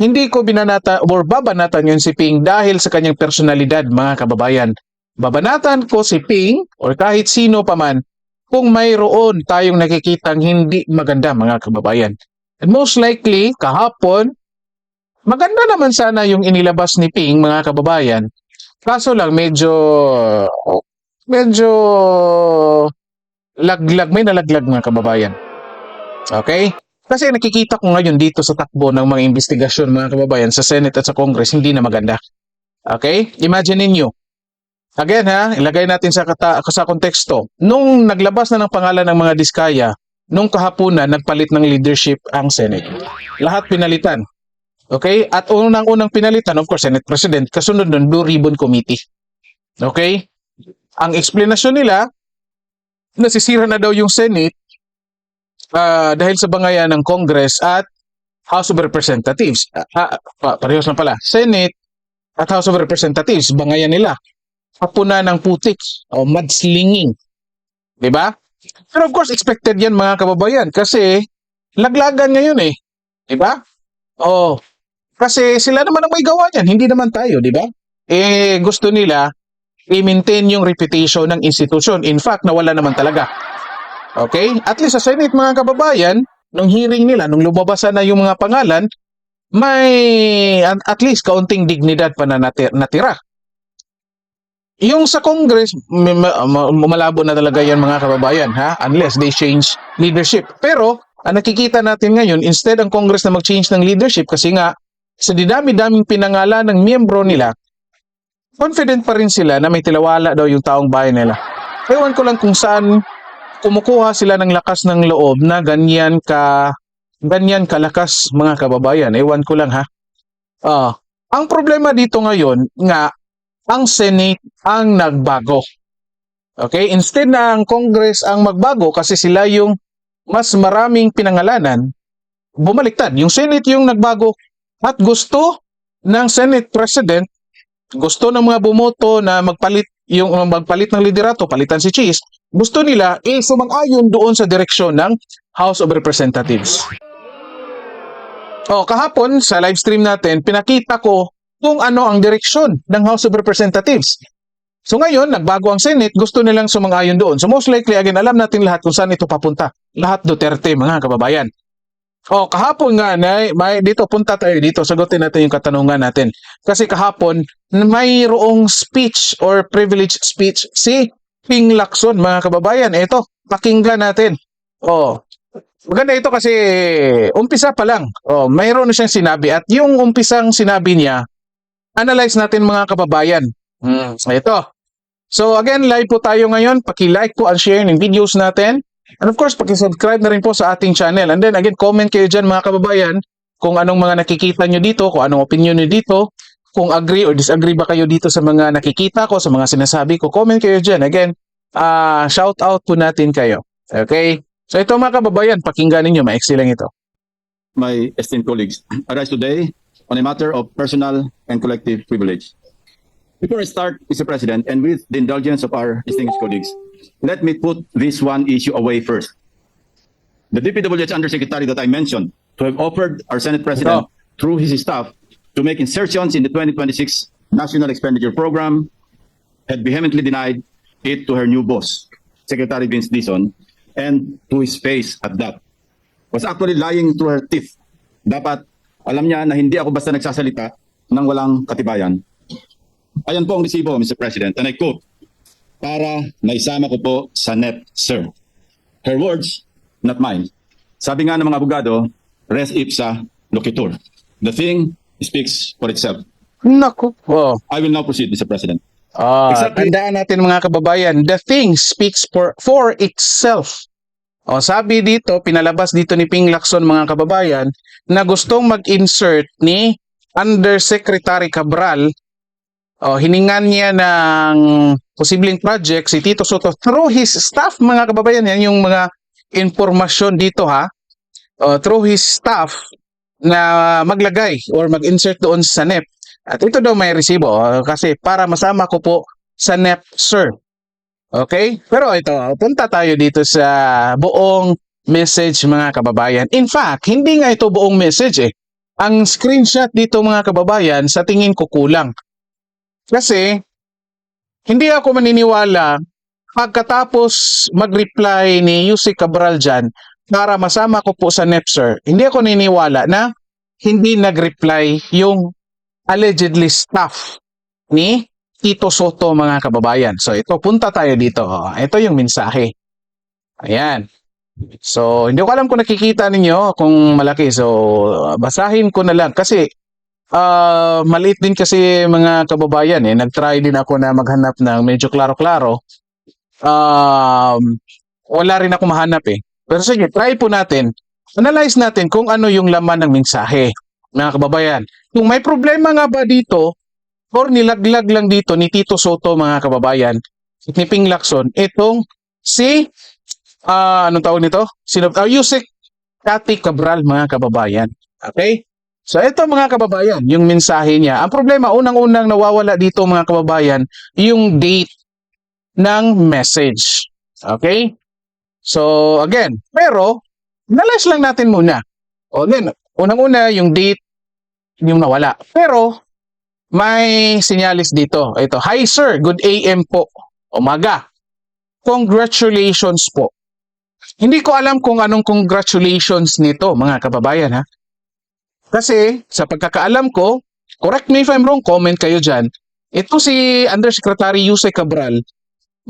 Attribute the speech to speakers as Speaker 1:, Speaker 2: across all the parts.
Speaker 1: hindi ko binanata or babanatan yun si Ping dahil sa kanyang personalidad mga kababayan. Babanatan ko si Ping or kahit sino pa man kung mayroon tayong nakikitang hindi maganda mga kababayan. And most likely, kahapon, maganda naman sana yung inilabas ni Ping mga kababayan. Kaso lang medyo medyo laglag, may nalaglag mga kababayan. Okay? Kasi nakikita ko ngayon dito sa takbo ng mga investigasyon mga kababayan sa Senate at sa Congress, hindi na maganda. Okay? Imagine ninyo. Again ha, ilagay natin sa, kata, sa konteksto. Nung naglabas na ng pangalan ng mga diskaya, nung kahapunan, nagpalit ng leadership ang Senate. Lahat pinalitan. Okay? At unang-unang pinalitan, of course, Senate President, kasunod nun, Blue Ribbon Committee. Okay? Ang explanation nila, nasisira na daw yung Senate ah, dahil sa bangayan ng Congress at House of Representatives. Ah, ah, parehas lang pala. Senate at House of Representatives, bangayan nila. Kapuna ng putik o mudslinging. ba? Pero of course, expected yan mga kababayan kasi laglagan ngayon eh. ba? Oh, kasi sila naman ang may gawa niyan, hindi naman tayo, 'di ba? Eh gusto nila i-maintain yung reputation ng institusyon. In fact, nawala naman talaga. Okay? At least sa Senate mga kababayan, nung hearing nila, nung lumabasa na yung mga pangalan, may at, least kaunting dignidad pa na nati- natira. Yung sa Congress, malabo na talaga yan mga kababayan, ha? Unless they change leadership. Pero, ang nakikita natin ngayon, instead ang Congress na mag-change ng leadership kasi nga, sa dinami-daming pinangalan ng miyembro nila, confident pa rin sila na may tilawala daw yung taong bayan nila. Ewan ko lang kung saan kumukuha sila ng lakas ng loob na ganyan ka ganyan kalakas mga kababayan. Ewan ko lang ha. Ah, ang problema dito ngayon nga ang Senate ang nagbago. Okay? Instead na ang Congress ang magbago kasi sila yung mas maraming pinangalanan, bumaliktad. Yung Senate yung nagbago at gusto ng Senate President, gusto ng mga bumoto na magpalit yung magpalit ng liderato, palitan si Cheese, gusto nila eh sumang-ayon doon sa direksyon ng House of Representatives. Oh, kahapon sa live stream natin, pinakita ko kung ano ang direksyon ng House of Representatives. So ngayon, nagbago ang Senate, gusto nilang sumang-ayon doon. So most likely, again, alam natin lahat kung saan ito papunta. Lahat Duterte, mga kababayan. Oh, kahapon nga, na, may, dito, punta tayo dito, sagutin natin yung katanungan natin. Kasi kahapon, mayroong speech or privilege speech si Ping Lacson, mga kababayan. Ito, pakinggan natin. Oh, maganda ito kasi umpisa pa lang. Oh, mayroon siyang sinabi at yung umpisang sinabi niya, analyze natin mga kababayan. Hmm, ito. So again, live po tayo ngayon. Paki-like po and share ng videos natin. And of course, paki-subscribe na rin po sa ating channel. And then again, comment kayo dyan mga kababayan kung anong mga nakikita nyo dito, kung anong opinion nyo dito, kung agree or disagree ba kayo dito sa mga nakikita ko, sa mga sinasabi ko. Comment kayo dyan. Again, ah shout out po natin kayo. Okay? So ito mga kababayan, pakinggan ninyo, maiksi lang ito.
Speaker 2: my esteemed colleagues, I rise today on a matter of personal and collective privilege. Before I start, Mr. President, and with the indulgence of our distinguished colleagues, let me put this one issue away first. The DPWH Undersecretary that I mentioned to have offered our Senate President through his staff to make insertions in the 2026 National Expenditure Program had vehemently denied it to her new boss, Secretary Vince Dison, and to his face at that was actually lying to her teeth. Dapat alam niya na hindi ako basta nagsasalita ng walang katibayan. Ayan po ang resibo, Mr. President, and I quote, para naisama ko po sa net, sir. Her words, not mine. Sabi nga ng mga abogado, res ipsa loquitur. The thing speaks for itself.
Speaker 1: Naku. Oh.
Speaker 2: I will now proceed, Mr. President.
Speaker 1: Ah,
Speaker 2: Exactly.
Speaker 1: tandaan natin mga kababayan, the thing speaks for, for itself. O, sabi dito, pinalabas dito ni Ping Lacson mga kababayan na gustong mag-insert ni Undersecretary Cabral o, hiningan niya ng posibleng project si Tito Soto through his staff mga kababayan. Yan yung mga informasyon dito ha. O, through his staff na maglagay or mag-insert doon sa NEP. At ito daw may resibo oh, kasi para masama ko po sa NEP, sir. Okay? Pero ito, punta tayo dito sa buong message mga kababayan. In fact, hindi nga ito buong message eh. ang screenshot dito mga kababayan, sa tingin ko kulang. Kasi, hindi ako maniniwala pagkatapos mag-reply ni Yusik Cabral dyan para masama ko po sa NEPSER, hindi ako niniwala na hindi nag-reply yung allegedly staff ni Tito Soto mga kababayan. So ito, punta tayo dito. Ito yung mensahe. Ayan. So, hindi ko alam kung nakikita ninyo kung malaki. So, basahin ko na lang. Kasi, ah maliit din kasi mga kababayan eh. Nag-try din ako na maghanap ng medyo klaro-klaro. Um, wala rin ako mahanap eh. Pero sige, try po natin. Analyze natin kung ano yung laman ng mensahe. Mga kababayan. Kung may problema nga ba dito, or nilaglag lang dito ni Tito Soto mga kababayan, ni Ping Lacson, itong si, ah anong tawag nito? Sino, uh, Yusek Kati Cabral mga kababayan. Okay? So ito mga kababayan, yung mensahe niya. Ang problema, unang-unang nawawala dito mga kababayan, yung date ng message. Okay? So again, pero, nalas lang natin muna. O then, unang-una, yung date, yung nawala. Pero, may sinyalis dito. Ito, Hi sir, good AM po. Umaga. Congratulations po. Hindi ko alam kung anong congratulations nito, mga kababayan ha. Kasi sa pagkakaalam ko, correct me if I'm wrong, comment kayo dyan. Ito si Undersecretary Yusek Cabral,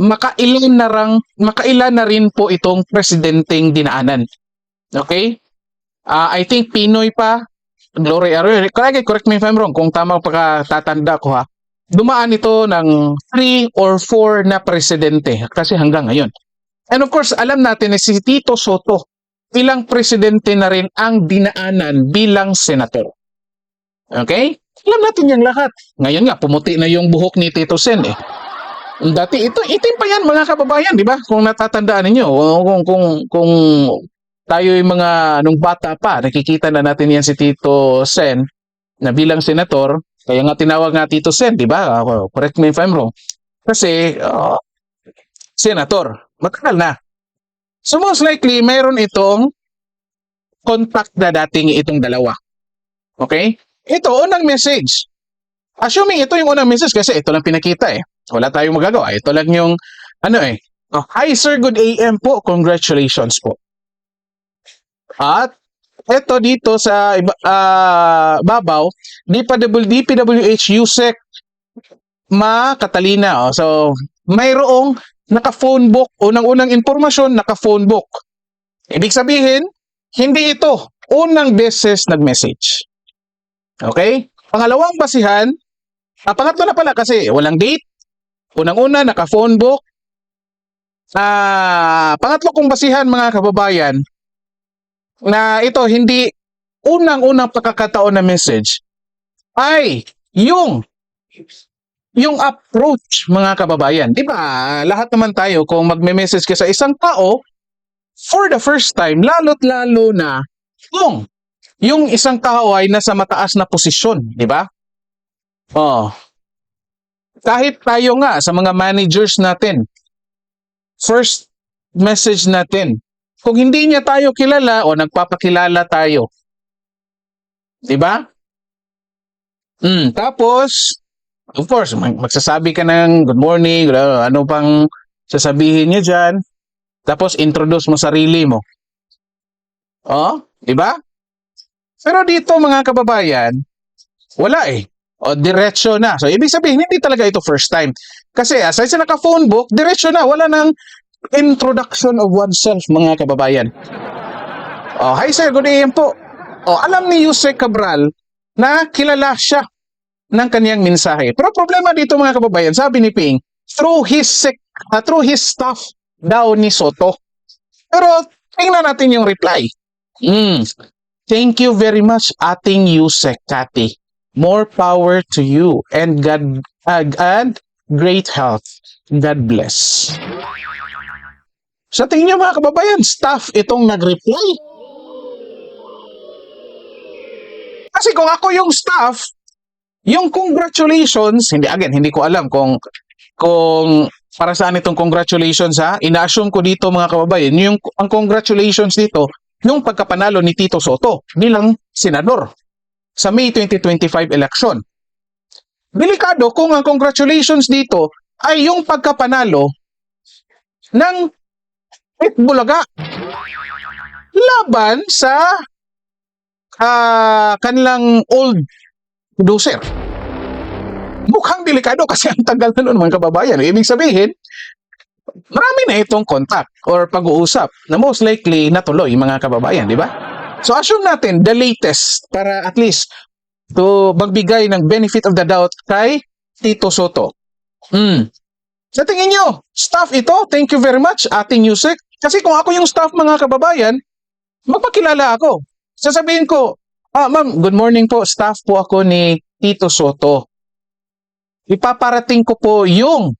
Speaker 1: makailan na, rang, makailan na rin po itong presidenteng dinaanan. Okay? Ah, I think Pinoy pa, Glory Arroyo, correct, correct me if I'm wrong, kung tama pagkatatanda ko ha, dumaan ito ng 3 or 4 na presidente kasi hanggang ngayon. And of course, alam natin na si Tito Soto, ilang presidente na rin ang dinaanan bilang senator. Okay? Alam natin yung lahat. Ngayon nga, pumuti na yung buhok ni Tito Sen eh. Dati, ito, itim pa yan mga kababayan, di ba? Kung natatandaan ninyo, kung, kung, kung tayo yung mga nung bata pa, nakikita na natin yan si Tito Sen na bilang senator, kaya nga tinawag nga Tito Sen, di ba? Correct me if I'm wrong. Kasi, ah, senator, matagal na. So most likely, mayroon itong contact na dating itong dalawa. Okay? Ito, unang message. Assuming ito yung unang message kasi ito lang pinakita eh. Wala tayong magagawa. Ito lang yung, ano eh. Oh, Hi sir, good AM po. Congratulations po. At ito dito sa ah, babaw, DPW, DPWH USEC Ma Catalina. Oh. So, mayroong naka-phone book, unang-unang informasyon, naka-phone book. Ibig sabihin, hindi ito unang beses nag-message. Okay? Pangalawang basihan, ah, pangatlo na pala kasi walang date. Unang-una, naka-phone book. Ah, pangatlo kong basihan mga kababayan, na ito hindi unang-unang pagkakataon na message ay yung yung approach mga kababayan. Di ba? Lahat naman tayo kung magme-message ka sa isang tao for the first time, lalo't lalo na kung yung isang tao ay nasa mataas na posisyon, di ba? Oh. Kahit tayo nga sa mga managers natin, first message natin, kung hindi niya tayo kilala o nagpapakilala tayo. 'Di ba? Mm, tapos of course, mag- magsasabi ka ng good morning, ano pang sasabihin niya diyan. Tapos introduce mo sarili mo. Oh, 'di ba? Pero dito mga kababayan, wala eh. O diretso na. So ibig sabihin hindi talaga ito first time. Kasi aside sa naka-phone book, diretso na, wala nang introduction of oneself, mga kababayan. Oh, hi sir, good evening po. Oh, alam ni Yusek Cabral na kilala siya ng kaniyang mensahe. Pero problema dito mga kababayan, sabi ni Ping, through his uh, through his staff daw ni Soto. Pero tingnan natin yung reply. Mm. Thank you very much, ating Yusek Kati. More power to you and God uh, and great health. God bless. Sa tingin niyo mga kababayan, staff itong nag-reply. Kasi kung ako yung staff, yung congratulations, hindi again, hindi ko alam kung kung para saan itong congratulations ha. Ina-assume ko dito mga kababayan, yung ang congratulations dito, yung pagkapanalo ni Tito Soto bilang senador. sa May 2025 election. Delikado kung ang congratulations dito ay yung pagkapanalo ng Bulaga laban sa ah, kanilang old producer. Mukhang delikado kasi ang tagal na nun mga kababayan. Ibig sabihin, marami na itong contact or pag-uusap na most likely natuloy mga kababayan, di ba? So assume natin the latest para at least to magbigay ng benefit of the doubt kay Tito Soto. Hmm. Sa tingin nyo, staff ito, thank you very much, ating Yusek. Kasi kung ako yung staff mga kababayan, magpakilala ako. Sasabihin ko, ah ma'am, good morning po, staff po ako ni Tito Soto. Ipaparating ko po yung,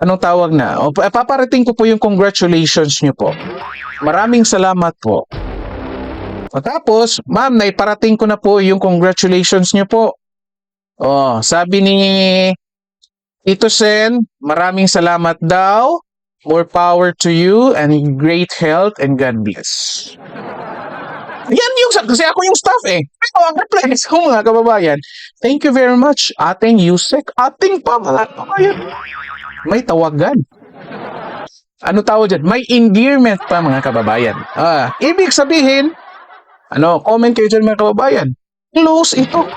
Speaker 1: anong tawag na? O, Ipaparating ko po yung congratulations nyo po. Maraming salamat po. Tapos, ma'am, naiparating ko na po yung congratulations nyo po. Oh, sabi ni Tito Sen, maraming salamat daw. More power to you and great health and God bless. Yan yung, kasi ako yung staff eh. Pero ang reply ko mga kababayan, thank you very much, ating Yusek, ating pa mga kababayan. May tawagan. Ano tawag dyan? May endearment pa mga kababayan. Ah, ibig sabihin, ano, comment kayo dyan mga kababayan. Close ito.